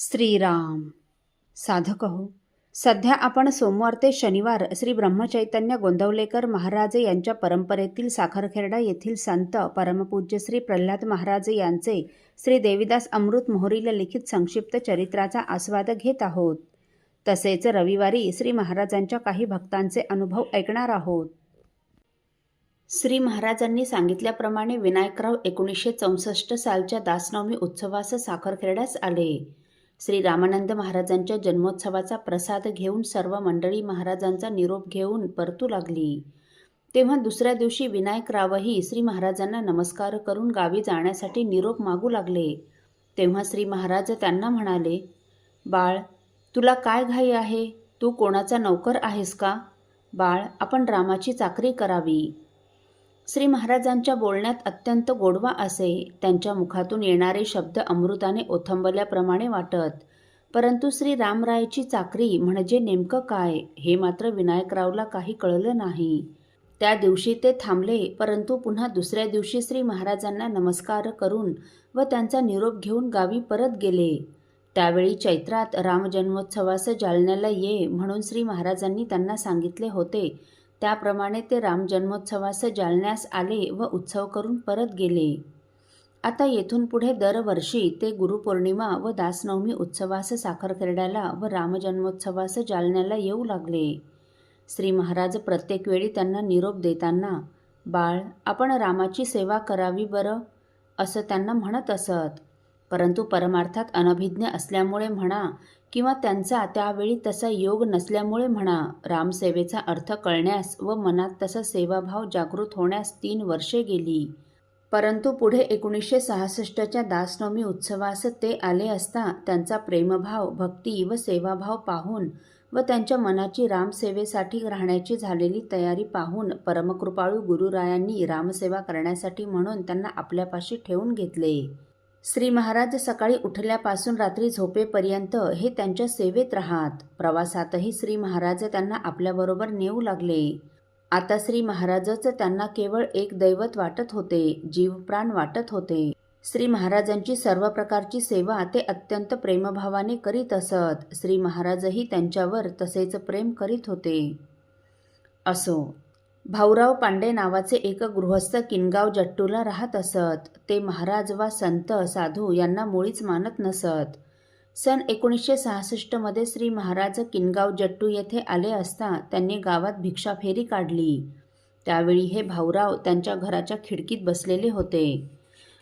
श्रीराम. साधक हो सध्या आपण सोमवार ते शनिवार श्री ब्रह्मचैतन्य गोंदवलेकर महाराज यांच्या परंपरेतील साखरखेरडा येथील संत परमपूज्य श्री प्रल्हाद महाराज यांचे श्री देविदास अमृत मोहरीला लिखित संक्षिप्त चरित्राचा आस्वाद घेत आहोत. तसेच रविवारी श्री महाराजांच्या काही भक्तांचे अनुभव ऐकणार आहोत. श्री महाराजांनी सांगितल्याप्रमाणे विनायकराव एकोणीसशे चौसष्ट सालच्या दासनवमी उत्सवास साखरखेरड्यास आले. श्री रामानंद महाराजांच्या जन्मोत्सवाचा प्रसाद घेऊन सर्व मंडळी महाराजांचा निरोप घेऊन परतू लागली. तेव्हा दुसऱ्या दिवशी विनायकरावही श्री महाराजांना नमस्कार करून गावी जाण्यासाठी निरोप मागू लागले. तेव्हा श्री महाराज त्यांना म्हणाले बाळ तुला काय घाई आहे? तू कोणाचा नौकर आहेस का? बाळ आपण रामाची चाकरी करावी. श्री महाराजांच्या बोलण्यात अत्यंत गोडवा असे त्यांच्या मुखातून येणारे शब्द अमृताने ओथंबल्याप्रमाणे वाटत. परंतु श्री रामरायची चाकरी म्हणजे नेमकं काय हे मात्र विनायकरावला काही कळलं नाही. त्या दिवशी ते थांबले परंतु पुन्हा दुसऱ्या दिवशी श्री महाराजांना नमस्कार करून व त्यांचा निरोप घेऊन गावी परत गेले. त्यावेळी चैत्रात रामजन्मोत्सवास जालन्याला ये म्हणून श्री महाराजांनी त्यांना सांगितले होते त्याप्रमाणे ते राम जन्मोत्सवास जालन्यास आले व उत्सव करून परत गेले. आता येथून पुढे दरवर्षी ते गुरुपौर्णिमा व दासनवमी उत्सवास साखरखेरड्याला व रामजन्मोत्सवास जालन्याला येऊ लागले. श्री महाराज प्रत्येक वेळी त्यांना निरोप देताना बाळ आपण रामाची सेवा करावी बरं? असं त्यांना म्हणत असत. परंतु परमार्थात अनभिज्ञ असल्यामुळे म्हणा किंवा त्यांचा त्यावेळी तसा योग नसल्यामुळे म्हणा रामसेवेचा अर्थ कळण्यास व मनात तसा सेवाभाव जागृत होण्यास तीन वर्षे गेली. परंतु पुढे एकोणीसशे सहासष्टच्या दासनवमी उत्सवास ते आले असता त्यांचा प्रेमभाव भक्ती व सेवाभाव पाहून व त्यांच्या मनाची रामसेवेसाठी राहण्याची झालेली तयारी पाहून परमकृपाळू गुरुरायांनी रामसेवा करण्यासाठी म्हणून त्यांना आपल्यापाशी ठेवून घेतले. श्री महाराज सकाळी उठल्यापासून रात्री झोपेपर्यंत हे त्यांच्या सेवेत राहत. प्रवासातही श्री महाराज त्यांना आपल्याबरोबर नेऊ लागले. आता श्री महाराजच त्यांना केवळ एक दैवत वाटत होते जीवप्राण वाटत होते. श्री महाराजांची सर्व प्रकारची सेवा ते अत्यंत प्रेमभावाने करीत असत. श्री महाराजही त्यांच्यावर तसेच प्रेम करीत होते. असो. भाऊराव पांडे नावाचे एक गृहस्थ किनगाव जट्टूला राहत असत. ते महाराज वा संत साधू यांना मुळीच मानत नसत. सन एकोणीसशे सहासष्टमध्ये श्री महाराज किनगाव जट्टू येथे आले असता त्यांनी गावात भिक्षा फेरी काढली. त्यावेळी हे भाऊराव त्यांच्या घराच्या खिडकीत बसलेले होते.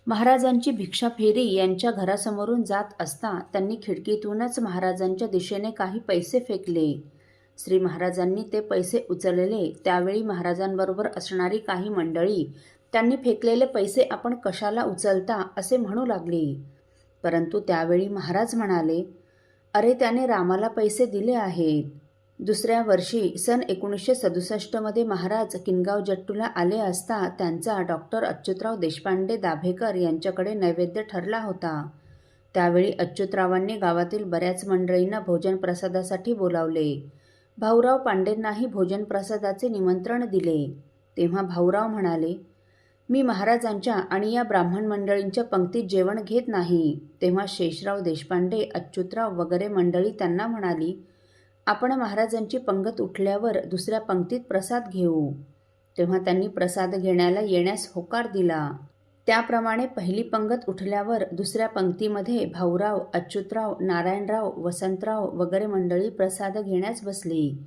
महाराजांची भिक्षा फेरी यांच्या घरासमोरून जात असता त्यांनी खिडकीतूनच महाराजांच्या दिशेने काही पैसे फेकले. श्री महाराजांनी ते पैसे उचलले. त्यावेळी महाराजांबरोबर असणारी काही मंडळी त्यांनी फेकलेले पैसे आपण कशाला उचलता असे म्हणू लागली. परंतु त्यावेळी महाराज म्हणाले अरे त्याने रामाला पैसे दिले आहेत. दुसऱ्या वर्षी सन एकोणीसशे सदुसष्टमध्ये महाराज किनगाव जट्टूला आले असता त्यांचा डॉक्टर अच्युतराव देशपांडे दाभेकर यांच्याकडे नैवेद्य ठरला होता. त्यावेळी अच्युतरावांनी गावातील बऱ्याच मंडळींना भोजन प्रसादासाठी बोलावले. भाऊराव पांडेंनाही भोजन प्रसादाचे निमंत्रण दिले. तेव्हा भाऊराव म्हणाले मी महाराजांच्या आणि या ब्राह्मण मंडळींच्या पंक्तीत जेवण घेत नाही. तेव्हा शेषराव देशपांडे अच्युतराव वगैरे मंडळी त्यांना म्हणाली आपण महाराजांची पंगत उठल्यावर दुसऱ्या पंक्तीत प्रसाद घेऊ. तेव्हा त्यांनी प्रसाद घेण्याला येण्यास होकार दिला. त्याप्रमाणे पहिली पंगत उठल्यावर दुसऱ्या पंक्तीमध्ये भाऊराव अच्युतराव नारायणराव वसंतराव वगैरे मंडळी प्रसाद घेण्यास बसली.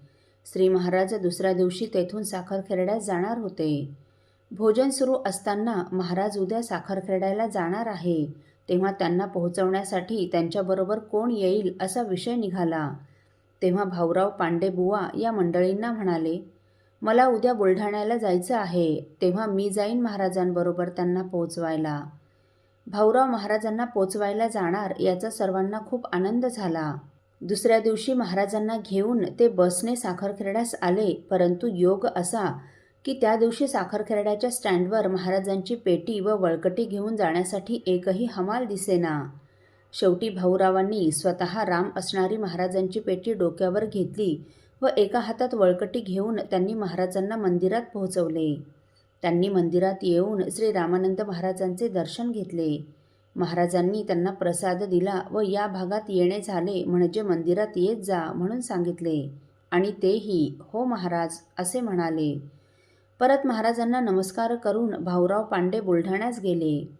श्री महाराज दुसऱ्या दिवशी तेथून साखरखेरड्यास जाणार होते. भोजन सुरू असताना महाराज उद्या साखरखेरड्याला जाणार आहे. तेव्हा त्यांना पोहोचवण्यासाठी त्यांच्याबरोबर कोण येईल असा विषय निघाला. तेव्हा भाऊराव पांडेबुवा या मंडळींना म्हणाले मला उद्या बुलढाण्याला जायचं आहे तेव्हा मी जाईन महाराजांबरोबर त्यांना पोचवायला. भाऊराव महाराजांना पोचवायला जाणार याचा सर्वांना खूप आनंद झाला. दुसऱ्या दिवशी महाराजांना घेऊन ते बसने साखरखेरड्यास आले परंतु योग असा की त्या दिवशी साखरखेरड्याच्या स्टँडवर महाराजांची पेटी व वळकटी घेऊन जाण्यासाठी एकही हमाल दिसेना. शेवटी भाऊरावांनी स्वतः राम असणारी महाराजांची पेटी डोक्यावर घेतली व एका हातात वळकटी घेऊन त्यांनी महाराजांना मंदिरात पोहोचवले. त्यांनी मंदिरात येऊन श्री रामानंद महाराजांचे दर्शन घेतले. महाराजांनी त्यांना प्रसाद दिला व या भागात येणे झाले म्हणजे मंदिरात येत जा म्हणून सांगितले. आणि तेही हो महाराज असे म्हणाले. परत महाराजांना नमस्कार करून भाऊराव पांडे बुलढाण्यास गेले.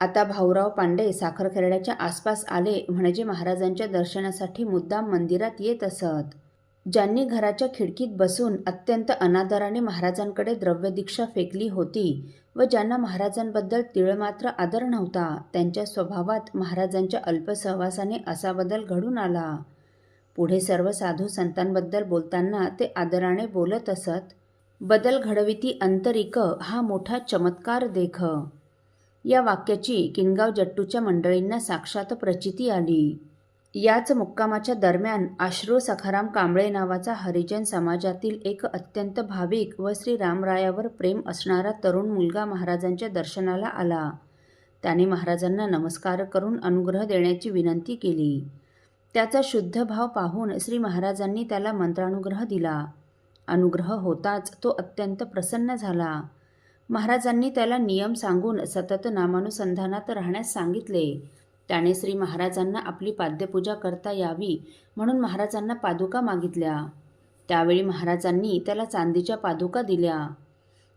आता भाऊराव पांडे साखरखेरड्याच्या आसपास आले म्हणजे महाराजांच्या दर्शनासाठी मुद्दाम मंदिरात येत असत. ज्यांनी घराच्या खिडकीत बसून अत्यंत अनादराने महाराजांकडे द्रव्यदीक्षा फेकली होती व ज्यांना महाराजांबद्दल तिळमात्र आदर नव्हता त्यांच्या स्वभावात महाराजांच्या अल्पसहवासाने असा बदल घडून आला. पुढे सर्व साधू संतांबद्दल बोलताना ते आदराने बोलत असत बदल घडविती अंतरिक हा मोठा चमत्कार देख या वाक्याची किनगाव जट्टूच्या मंडळींना साक्षात प्रचिती आली. याच मुक्कामाच्या दरम्यान आश्रू सखाराम कांबळे नावाचा हरिजन समाजातील एक अत्यंत भाविक व श्री रामरायावर प्रेम असणारा तरुण मुलगा महाराजांच्या दर्शनाला आला. त्याने महाराजांना नमस्कार करून अनुग्रह देण्याची विनंती केली. त्याचा शुद्ध भाव पाहून श्री महाराजांनी त्याला मंत्रानुग्रह दिला. अनुग्रह होताच तो अत्यंत प्रसन्न झाला. महाराजांनी त्याला नियम सांगून सतत नामानुसंधानात राहण्यास सांगितले. त्याने श्री महाराजांना आपली पाद्यपूजा करता यावी म्हणून महाराजांना पादुका मागितल्या. त्यावेळी महाराजांनी त्याला चांदीच्या पादुका दिल्या.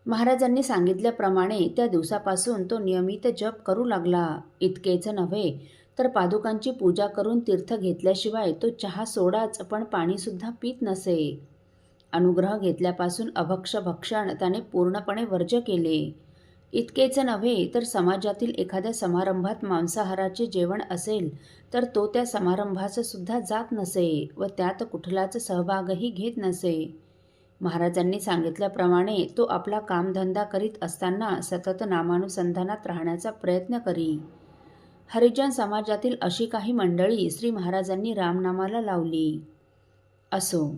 महाराजांनी सांगितल्याप्रमाणे त्या दिवसापासून तो नियमित जप करू लागला. इतकेच नव्हे तर पादुकांची पूजा करून तीर्थ घेतल्याशिवाय तो चहा सोडाच पण पाणीसुद्धा पित नसे. अनुग्रह घेतल्यापासून अभक्ष भक्षण त्याने पूर्णपणे वर्ज केले. इतकेच नव्हे तर समाजातील एखाद्या समारंभात मांसाहाराचे जेवण असेल तर तो त्या समारंभास सुद्धा जात नसे व त्यात कुठलाच सहभागही घेत नसे. महाराजांनी सांगितल्याप्रमाणे तो आपला कामधंदा करीत असताना सतत नामानुसंधानात राहण्याचा प्रयत्न करी. हरिजन समाजातील अशी काही मंडळी श्री महाराजांनी रामनामाला लावली. असो.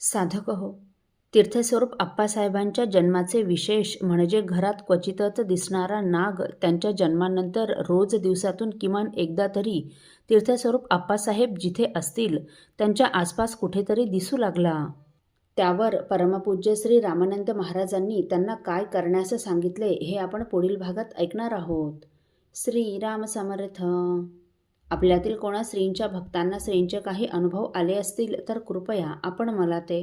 साधक हो. तीर्थस्वरूप आप्पासाहेबांच्या जन्माचे विशेष म्हणजे घरात क्वचितच दिसणारा नाग त्यांच्या जन्मानंतर रोज दिवसातून किमान एकदा तरी तीर्थस्वरूप आप्पासाहेब जिथे असतील त्यांच्या आसपास कुठेतरी दिसू लागला. त्यावर परमपूज्य श्री रामानंद महाराजांनी त्यांना काय करण्यास सांगितले हे आपण पुढील भागात ऐकणार आहोत. श्री राम समर्थ. आपल्यातील कोणा श्रींच्या भक्तांना श्रींचे काही अनुभव आले असतील तर कृपया आपण मला ते